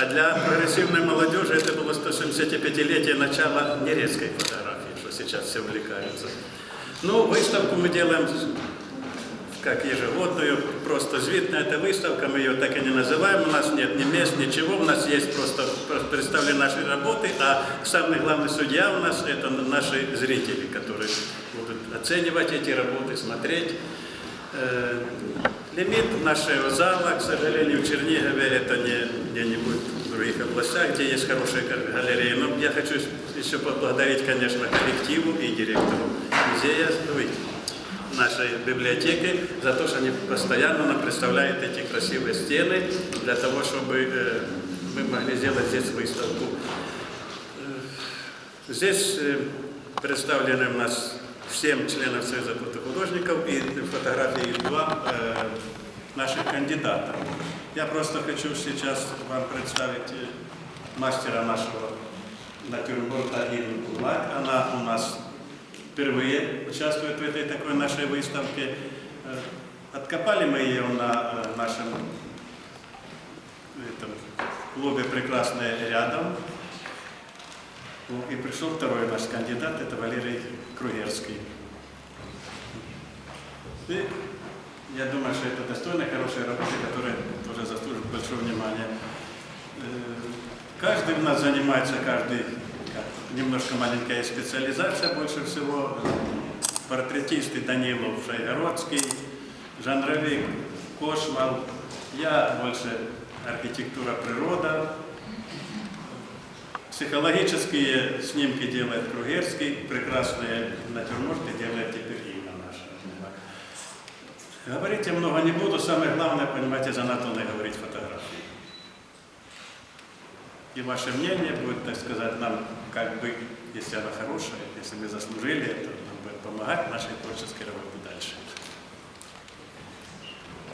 А для прогрессивной молодежи это было 175-летие начала нерезкой фотографии, что сейчас все увлекаются. Ну, выставку мы делаем как ежегодную, просто звитная эта выставка, мы ее так и не называем, у нас нет ни мест, ничего, у нас есть просто представлены наши работы, а самый главный судья у нас это наши зрители, которые будут оценивать эти работы, смотреть. Э, Лимит нашего зала, к сожалению, в Чернигове это не где-нибудь других областях, где есть хорошие га- галереи. Но я хочу еще поблагодарить, конечно, коллективу и директору музея, нашей библиотеки за то, что они постоянно нам представляют эти красивые стены для того, чтобы э, мы могли сделать здесь выставку. Э, Здесь э, представлены у нас всем членам Союза фотохудожников и фотографии два э, наших кандидатов. Я просто хочу сейчас вам представить э, мастера нашего натюрморта Инну Кулак. Она у нас впервые участвует в этой такой нашей выставке. Э, Откопали мы ее на э, нашем этом клубе «Прекрасное рядом». Ну, И пришел второй наш кандидат, это Валерий Кругерский. И я думаю, что это достойная, хорошая работа, которая тоже заслужит большое внимание. Э, Каждый у нас занимается, каждый немножко маленькая специализация, больше всего портретисты Данилов, Шайгородский, жанровик Кошмал, я больше архитектура природа, Психологические снимки делает Кругерский, прекрасные натюрморты Говорить я много не буду, самое главное, понимаете, за Анатолой говорить фотографии. И ваше мнение будет, так сказать, нам как бы, если она хорошая, если мы заслужили это, нам будет помогать нашей творческой работе дальше.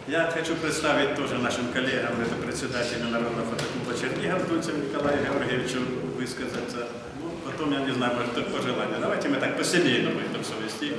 Я хочу представить тоже нашим коллегам, это председателю Народного фотоклуба Чернигов Дульцев Николаю Георгиевичу высказаться. Ну, потом, я не знаю, может, только пожелания. Давайте мы так по-семейному это все вести.